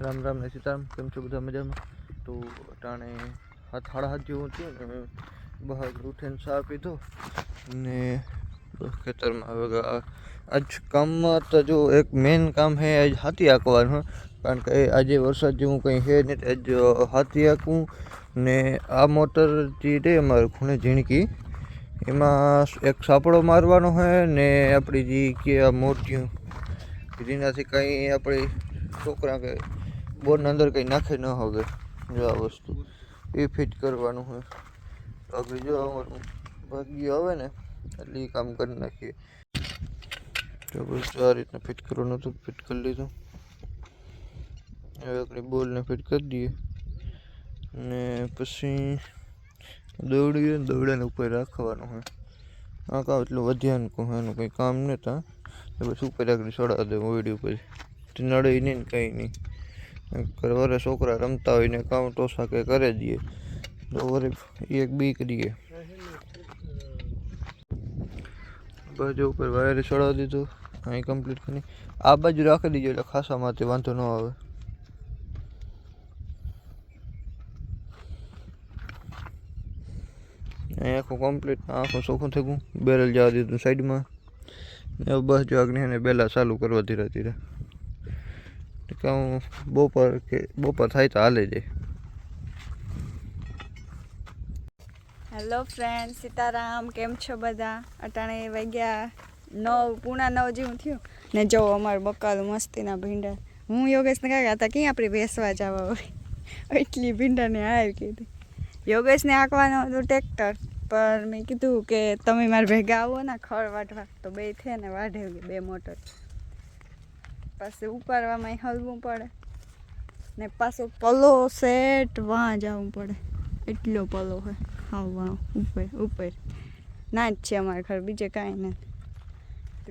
રામ રામ ને સીતારામ, કેમ છો બધા મજામાં? તો ટાણે હાથ હાડા હાથ જેવું થયું ને, બહાર ઉઠીને ચા પીધો ને ખેતરમાં હવે આજ કામમાં તો જો એક મેન કામ છે, આજ હાથી આંકવાનું કારણ કે આજે વરસાદ જેવું કંઈ છે નહીં, આજ હાથી આંકવું ને આ મોટર જે રહે અમારે ખૂણે ઝીણકી, એમાં એક સાપડો મારવાનો હોય ને આપણી જે કે આ મોટિયું જેનાથી કંઈ આપણી છોકરા કે બોર્ડની અંદર કંઈ નાખે ન હવે. જો આ વસ્તુ. એ ફિટ કરવાનું હોય. આગળ જો અમારું ભાગ્ય આવે ને, એટલે એ કામ કરી નાખીએ. તો બસ આ રીતના ફિટ કરવાનું હતું ફિટ કરી લીધું. હવે આપણે બોલને ફિટ કરી દઈએ. ને પછી દોડીએ દોડાને ઉપર રાખવાનું હોય. આ કામ એટલું વધ્યાનું કહું એનું કંઈ કામ નહોતા તો બસ ઉપર રાખીને ચડા દે ઓયડી ઉપર. નડે નહીં કંઈ નહીં. વરે છોકરા રમતા હોય ને કામ ટોસા કે કરે દઈએ તો વરે એક બીક દઈએ બાજુ ઉપર વાયર ચડાવી દીધું. અહીં કમ્પ્લીટ કરી. આ બાજુ રાખી દીજો એટલે ખાસામાંથી વાંધો ન આવે. અહીં આખું કમ્પ્લીટ આખું ચોખ્ખું થઈ ગયું. બેરલ જવા દીધું સાઈડમાં. બસ જો આગળ એને બેલા ચાલુ કરવા ધીરે ધીરે. કે હું બપોર કે બપોર થાય તો હાલે જાય હેલો ફ્રેન્ડ, સીતારામ, કેમ છો બધા? અટાણે વાગ્યા નવ, પૂણા નવ જેવું થયું. ને જો અમારું બકાલ મસ્તીના ભીંડા. હું યોગેશને કહ્યા હતા ક્યાં આપણે બેસવા જવા હોય? એટલી ભીંડાને હાર કીધી. યોગેશને આંકવાનું હતું ટ્રેક્ટર, પણ મેં કીધું કે તમે મારા ભેગા આવો ને ખળ વાઢવા. તો બે થયા ને વાઢે બે મોટર. પછી ઉપાડવામાં હલવું પડે. ને પાછો પલો સેટ વાં જવું પડે. એટલો પલો હોય. હા વાહ ઉપર ઉપર. ના જ છે અમારા ઘર, બીજે કાંઈ નથી.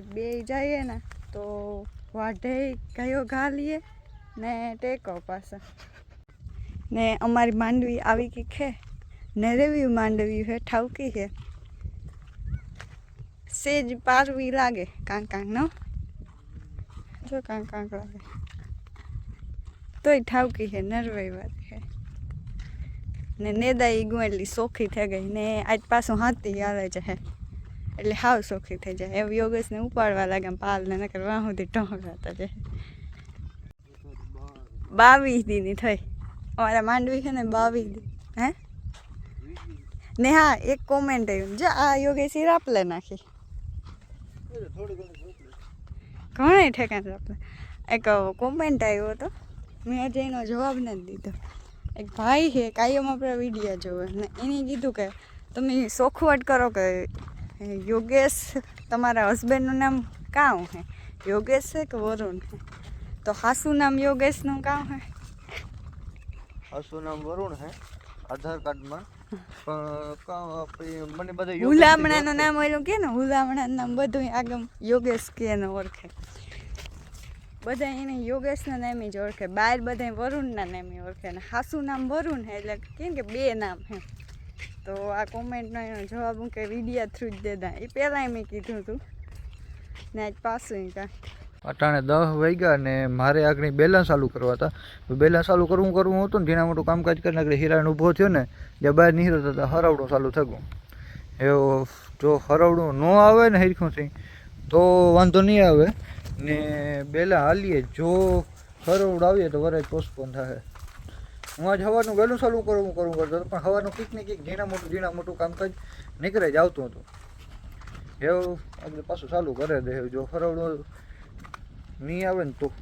બે જઈએ ને, તો વાઢે કયો ઘા લઈએ ને ટેકો પાછા. ને અમારી માંડવી આવી કે ખે ને રેવી માંડવી હે ઠાવકી છે. સેજ પારવી લાગે, કાંક કાંક, નો? જો કાંક કાંક લાગે. તોય ઠાવકી છે, નરવાઈ વાત છે. ને નેદાઈ ગું એટલી સોખી થઈ ગઈ ને આજ પાછું હાથી આવે છે એટલે હાવ સોખી થઈ જાય. એવું યોગેશને ઉપાડવા લાગે પાલ ને નકર વાહ સુધી ટોંકરાતા છે બાવીસ દીની થઈ. અમારા માંડવી છે ને બાવીસ દી. હે? ને હા, એક કોમેન્ટ આવ્યું જો આ યોગેશી રાપલે નાખી. ઘણે ઠેકાણે આપણે. એક કોમેન્ટ આવ્યો હતો. મેં આજે એનો જવાબ નથી દીધો. એક ભાઈ છે કાયમ આપણે વિડીયા જોવે. ને એને કીધું કે, તમે સોખવટ કરો કે યોગેશ તમારા હસબન્ડનું નામ કાં હે? યોગેશ છે કે વરુણ છે તો હાસુ નામ યોગેશનું કાં હે? હાસુ નામ વરુણ હે, આધાર કાર્ડમાં. હુલામણાનું નામ ઓલું કે ને? હુલામણાનું નામ બધું આગમ યોગેશ કે ને ઓળખે. બધા એને યોગેશના નામે જ ઓળખે. બાર બધા વરુણના નામે ઓળખે. ને હાસુ નામ વરુણ હે, એટલે કેમ કે બે નામ હે. તો આ કોમેન્ટનો એનો જવાબ હું કે વિડિયા થ્રુ જ દેતા. એ પહેલાં મેં કીધું હતું ને આજ પાછું કાંઈ. અટાણે દસ વાગ્યા ને મારે આગળ બેલેન્સ ચાલુ કરવા હતા. બેલેન્સ ચાલુ કરવું કરવું હતું ને જેના મોટું કામકાજ કરીને આગળ હિરાણ ઊભો થયો ને જે બહાર નીકળતો હતા હરાવડો ચાલુ થયું. એવો જો હરવડું ન આવે ને હરખુંથી તો વાંધો નહીં આવે. ને બેલા હાલીએ, જો હરવડું આવીએ તો વરાજ પોસ્ટપોન થાય હું આજ હવાનું વહેલું ચાલુ કરવું કરવું કરતો હતો, પણ હવાનું કંઈક ને કંઈક ઝીણા મોટું ઝીણા મોટું કામકાજ નીકળે જ આવતું હતું. એવું આપણે પાછું ચાલુ કરે દે જો હરાવડું નહીં આવે ને તો.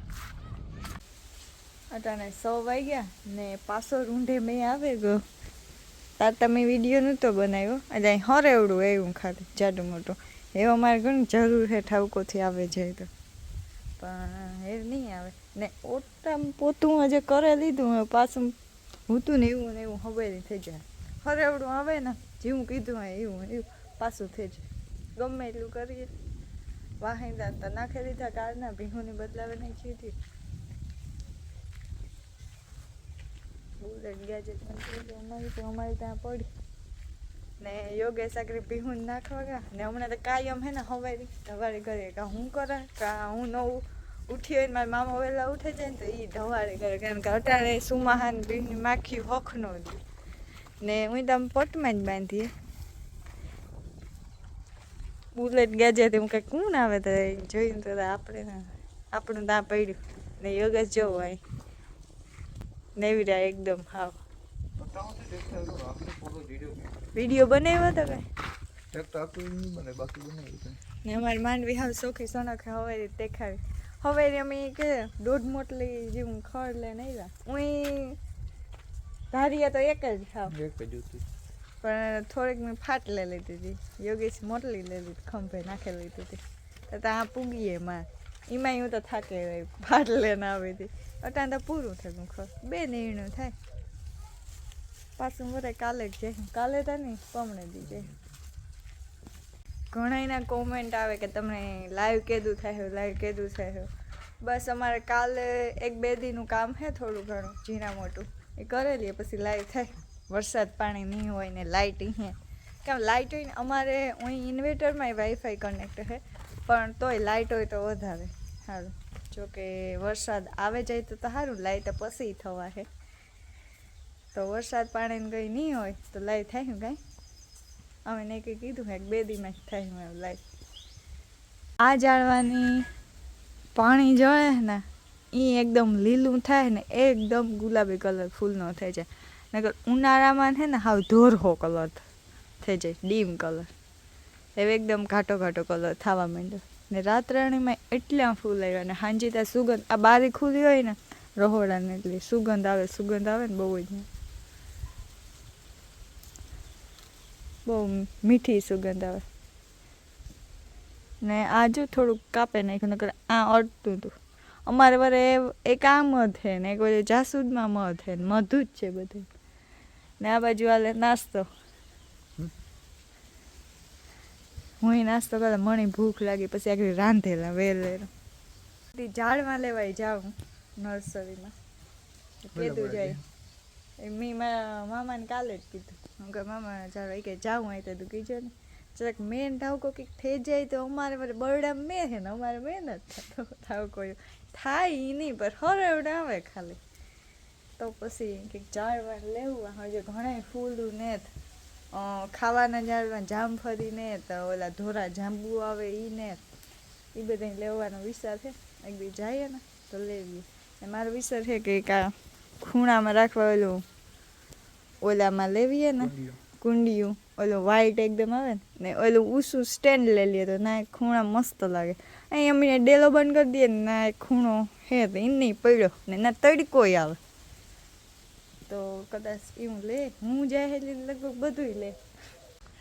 અટાણે સો વાગ્યા ને પાછો રૂંઢે મેં આવે ગયો. તાર તમે વીડિયો નહોતો બનાવ્યો? એટલે અહીં હરેવડું એવું ખાલી, જાડું મોટું. એવો મારે ઘણી જરૂર છે ઠાવકોથી આવે જાય તો. પણ એ નહીં આવે. ને ઓટામ પોતું હજે કરે લીધું, હવે પાછું હું ને એવું ને એવું હવે થઈ જાય. હરેવડું આવે ને, જેવું કીધું હોય એવું એવું પાછું થઈ જાય. ગમે એટલું કરીએ. વાહિંદા તો નાખી દીધા કાળના ભીંગુની બદલાવે નાખી હતી બુલેટ ગેજેટ અમારી તો અમારે ત્યાં પડી. ને યોગેશ આગળ ભીહું નાખવા ગયા. ને હમણાં તો કાયમ હે ને હવારી સવારે ઘરે કા હું કરે, કા હું નવું ઉઠી મારા મામા વહેલા ઉઠે જાય ને તો એ ઢવાડે કરે કારણ કે અટાણે સુમાહાન બીની માખી હોખ નો ને હું તમે પટમાં જ બાંધીએ. બુલેટ ગાજે તેમ કંઈક કોણ આવે તો જોઈને તો આપણે ને આપણું ત્યાં પડ્યું. ને યોગેશ જોવું હોય. નેવીરા એકદમ હાવ. વીડિયો બનાવ્યો હતો કઈ? ને અમારે માંડવી હાવ સોખી સોનખે હવે દેખાવી. હવે અમે કે દોઢ મોટલી જેવું ખડ લઈને આવ્યા. હું ધારીએ તો એક જ ખાવ એક જ પણ થોડીક મેં ફાટ લઈ લીધી હતી. યોગેશ મોટલી લઈ લીધી ખંભે નાખેલી લીધી હતી. તો ત્યાં પૂગીએ માં એમાંય હું તો થાકે ફાટ લઈને આવી હતી. અટાણ તો પૂરું થયું ખર બે નિર્ણય થાય. પાછું બધા કાલે જ જાય. કાલે તો નહીં, પમણે દી જાય. ઘણાયના કોમેન્ટ આવે કે તમને લાઈવ કેદું થાય લાઈવ કેદું થાય બસ અમારે કાલે એક બે દીનું કામ છે થોડું ઘણું, ઝીણા મોટું. એ કરેલી લઈએ પછી લાઈવ થાય. વરસાદ પાણી નહીં હોય ને લાઇટ અહીંયા. કેમ લાઇટ હોય અમારે અહીં ઇન્વર્ટરમાં વાઈફાઈ કનેક્ટ છે, પણ તોય લાઇટ હોય તો વધારે. સારું જો કે વરસાદ આવે જાય તો સારું લાઇટ પછી થવા છે. તો વરસાદ પાણીને કંઈ નહીં હોય તો લાઈટ થાય કાંઈ? અમે ને કંઈ કીધું કે બે દીમાં જ થાય હું એવું લાઈવ આ જાળવાની પાણી જળે ને એ એકદમ લીલું થાય ને એકદમ ગુલાબી કલર ફૂલનો થઈ જાય નકર ઉનાળામાં છે ને હાવ ધોરહો કલર થઈ જાય, ડીમ કલર એવો એકદમ ઘાટો ઘાટો કલર થવા માંડ્યો. ને રાતરાણીમાં એટલા ફૂલ આવ્યા ને હાંજી ત્યાં સુગંધ, આ બારી ખુલી હોય ને, રહોડાને એટલે સુગંધ આવે સુગંધ આવે ને બહુ જ બહુ મીઠી સુગંધ આવે. ને આજુ થોડુંક કાપે નાખ્યું, નકર આ અડતું હતું. અમારે વરે એક આ મધ છે ને, એક જાસૂદમાં મધ છે મધુ જ છે બધું. ને આ બાજુ હાલે નાસ્તો. હું નાસ્તો કરે મને ભૂખ લાગી પછી આગળ રાંધેલા વેલે ઝાડમાં લેવાય જાઉં નર્સરીમાં. કીધું જાય. એ મેં મારા મામાને કાલે જ કીધું. હું કે મામા ચાલો કે જાઉં હોય તો તું કીજો ને. જરાક મેન ઠાવકો કંઈક થઈ જાય તો અમારે મારે બરડા મેં છે ને અમારે મહેનત થતો ઠાવકો થાય નહીં પણ હરવડ આવે ખાલી. તો પછી કંઈક ઝાડવા લેવું હજુ ઘણા ફૂલું ને ખાવાના ઝાડવા જામફળી ને તો ઓલા ધોરા જાંબુ આવે એ ને એ બધા લેવાનો વિચાર છે. એક બી જઈએ ને તો લેવીએ ને મારો વિચાર છે કે આ ખૂણામાં રાખવા ઓલું ઓલામાં લેવીએ ને કુંડિયું. ઓલું વ્હાઈટ એકદમ આવે ને ને ઓલું ઊંચું સ્ટેન્ડ લઈ લઈએ તો ના ખૂણા મસ્ત લાગે. અહીં અમે ડેલો બંધ કરી દઈએ ને ના ખૂણો હે તો એ નહીં પડ્યો ને ના તડકોય આવે. તો કદાચ એવું લે હું જાય લગભગ બધું લે.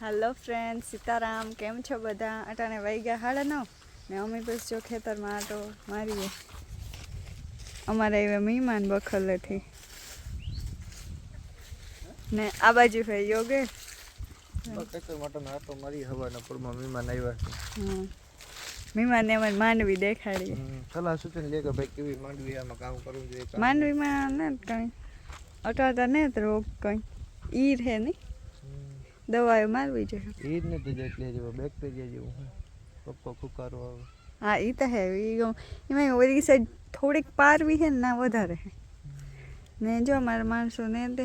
હાલો ફ્રેન્ડ સીતારામ કેમ છો બધા? અટાણે ગયા હાડા નવ. ને અમે બસ જો ખેતરમાં આટો મારીએ. અમારે એવા મહેમાન બખલેથી ને આ બાજુ ભાઈ યોગે? મહેમાન અમે માંડવી દેખાડી માંડવીમાં ને કંઈ. અટાતા ને જ રોગ કંઈ. ઈ છે નહીં. હમ. દવાઓ મારવી જોઈએ. એ જ નથી જેટલી જેવું બેક્ટેરિયા જેવું હોય. પપ્પો ફુકારો આવે. હા એ તો હે. ઈ ગમ- એમાં ઓલી સાઈડ થોડીક પારવી છે ને ના વધારે છે ને જો મારા માણસો ને દે.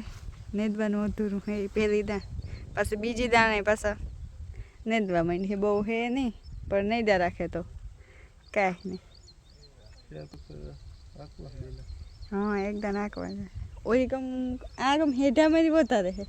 નેદવાનું અધૂરું હે ઈ પેલી દાણ. પાછી બીજી દાણે પાછા નેદવા માંડી બહુ હે નહીં પણ નેદા રાખે તો કાંઈ નહીં. ત્યાં પછી રાખવા દેલા. હા એકદમ નાખવા ઓલી ગમ આ ગમ હેઠામાંથી વધારે છે